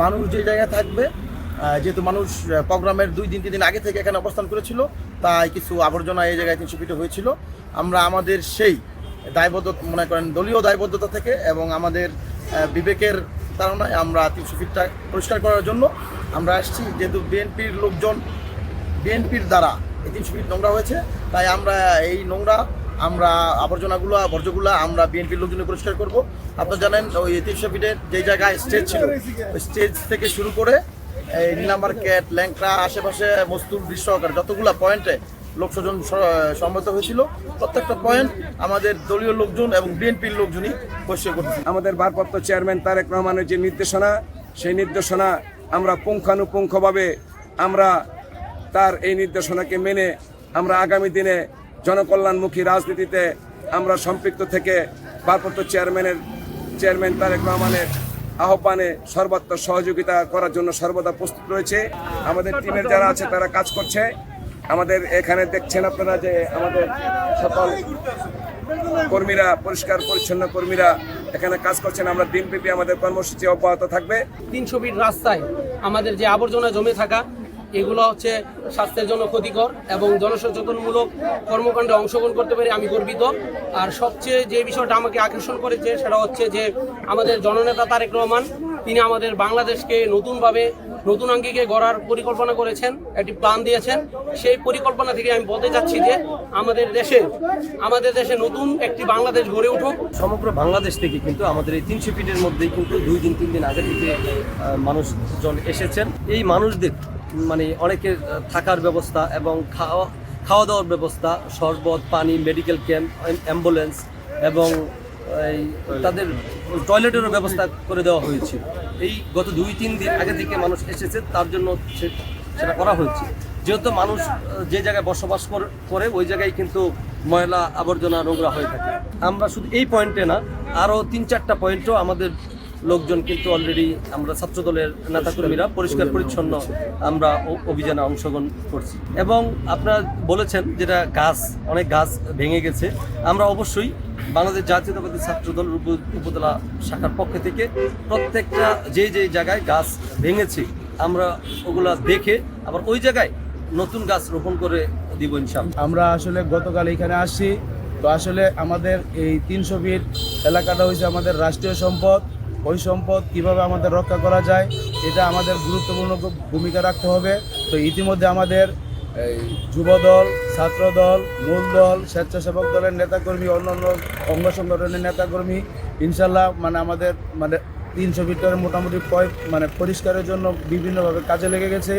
মানুষ যে জায়গায় থাকবে যেহেতু মানুষ প্রোগ্রামের দুই দিন, তিন দিন আগে থেকে এখানে অবস্থান করেছিল, তাই কিছু আবর্জনা এই জায়গায় তিনশো ফিটে হয়েছিল। আমরা আমাদের সেই দায়বদ্ধ মনে করেন দলীয় দায়বদ্ধতা থেকে এবং আমাদের বিবেকের ধারণায় আমরা তিনশো ফিটটা পরিষ্কার করার জন্য আমরা আসছি। যেহেতু বিএনপির লোকজন, বিএনপির দ্বারা এই তিনশো ফিট নোংরা হয়েছে, তাই আমরা এই নোংরা আমরা আবর্জনাগুলো বর্জ্যগুলো আমরা বিএনপির লোকজনে পরিষ্কার করব। আপনারা জানেন, ওই তিনশো যে জায়গায় স্টেজ ছিল স্টেজ থেকে শুরু করে, এই নীলা মার্কেট ল্যাংটা আশেপাশে মস্তুর দৃশ্য যতগুলো পয়েন্টে লোকস্বজন স- সম্মত হয়েছিল, প্রত্যেকটা পয়েন্ট আমাদের দলীয় লোকজন এবং বিএনপির লোকজনই পরিষ্কার করতেছে। আমাদের ভারপ্রাপ্ত চেয়ারম্যান তারেক রহমানের যে নির্দেশনা, সেই নির্দেশনা আমরা পুঙ্খানুপুঙ্খভাবে আমরা তার এই নির্দেশনাকে মেনে আমরা আগামী দিনে জনকল্যাণমুখী রাজনীতিতে আমরা সম্পৃক্ত থেকে ভারপ্রাপ্ত চেয়ারম্যানের, চেয়ারম্যান তারেক রহমানের আহ্বানে সর্বাত্মক সহযোগিতা করার জন্য সর্বদা প্রস্তুত রয়েছে। আমাদের টিমের যারা আছে তারা কাজ করছে। আমাদের এখানে দেখছেন আপনারা যে আমাদের সকল কর্মীরা, পরিষ্কার পরিচ্ছন্ন কর্মীরা এখানে কাজ করছেন। আমরা দিনব্যাপী আমাদের কর্মসূচি অব্যাহত থাকবে। তিনশো ফিট রাস্তায় আমাদের যে আবর্জনা জমে থাকা এগুলো হচ্ছে স্বাস্থ্যের জন্য ক্ষতিকর এবং জনসচেতনমূলক কর্মকাণ্ডে অংশগ্রহণ করতে পেরে আমি গর্বিত। আর সবচেয়ে যে বিষয়টা আমাকে আকর্ষণ করেছে সেটা হচ্ছে যে আমাদের জননেতা তারেক রহমান, তিনি আমাদের বাংলাদেশকে নতুনভাবে নতুন আঙ্গিকে গড়ার পরিকল্পনা করেছেন, একটি প্ল্যান দিয়েছেন। সেই পরিকল্পনা থেকে আমি বলতে চাচ্ছি যে আমাদের দেশে আমাদের দেশে নতুন একটি বাংলাদেশ গড়ে উঠুক। সমগ্র বাংলাদেশ থেকে কিন্তু আমাদের এই তিনশো ফিটের মধ্যেই কিন্তু দুই দিন, তিন দিন আগে থেকে মানুষজন এসেছেন। এই মানুষদের মানে অনেকের থাকার ব্যবস্থা এবং খাওয়া খাওয়া দাওয়ার ব্যবস্থা, শরবত, পানি মেডিকেল ক্যাম্প অ্যাম্বুলেন্স এবং এই তাদের টয়লেটেরও ব্যবস্থা করে দেওয়া হয়েছে। এই গত দুই তিন দিন আগে থেকে মানুষ এসেছে, তার জন্য সেটা করা হয়েছে। যেহেতু মানুষ যে জায়গায় বসবাস করে ওই জায়গায় কিন্তু ময়লা আবর্জনা নোংরা হয়ে থাকে। আমরা শুধু এই পয়েন্টে না আরও তিন চারটা পয়েন্টও আমাদের লোকজন কিন্তু অলরেডি আমরা ছাত্রদলের নেতাকর্মীরা পরিষ্কার পরিচ্ছন্ন আমরা অভিযানে অংশগ্রহণ করছি। এবং আপনারা বলেছেন যেটা গাছ, অনেক গাছ ভেঙে গেছে। আমরা অবশ্যই বাংলাদেশ জাতীয়তাবাদী ছাত্রদল উপ- উপজেলা শাখার পক্ষ থেকে প্রত্যেকটা যে যে জায়গায় গাছ ভেঙেছে, আমরা ওগুলা দেখে আবার ওই জায়গায় নতুন গাছ রোপণ করে দিব ইনশাল্লাহ আমরা আসলে গতকাল এখানে আসি তো আসলে আমাদের এই তিনশো ফিট এলাকাটা হয়েছে আমাদের রাষ্ট্রীয় সম্পদ। ওই সম্পদ কীভাবে আমাদের রক্ষা করা যায়, এটা আমাদের গুরুত্বপূর্ণ ভূমিকা রাখতে হবে। তো ইতিমধ্যে আমাদের যুবদল, ছাত্রদল মূল দল স্বেচ্ছাসেবক দলের নেতাকর্মী অন্য অন্য অঙ্গ সংগঠনের নেতাকর্মী, ইনশাল্লাহ মানে আমাদের মানে তিনশো ভিতরে মোটামুটি মানে পরিষ্কারের জন্য বিভিন্নভাবে কাজে লেগে গেছে।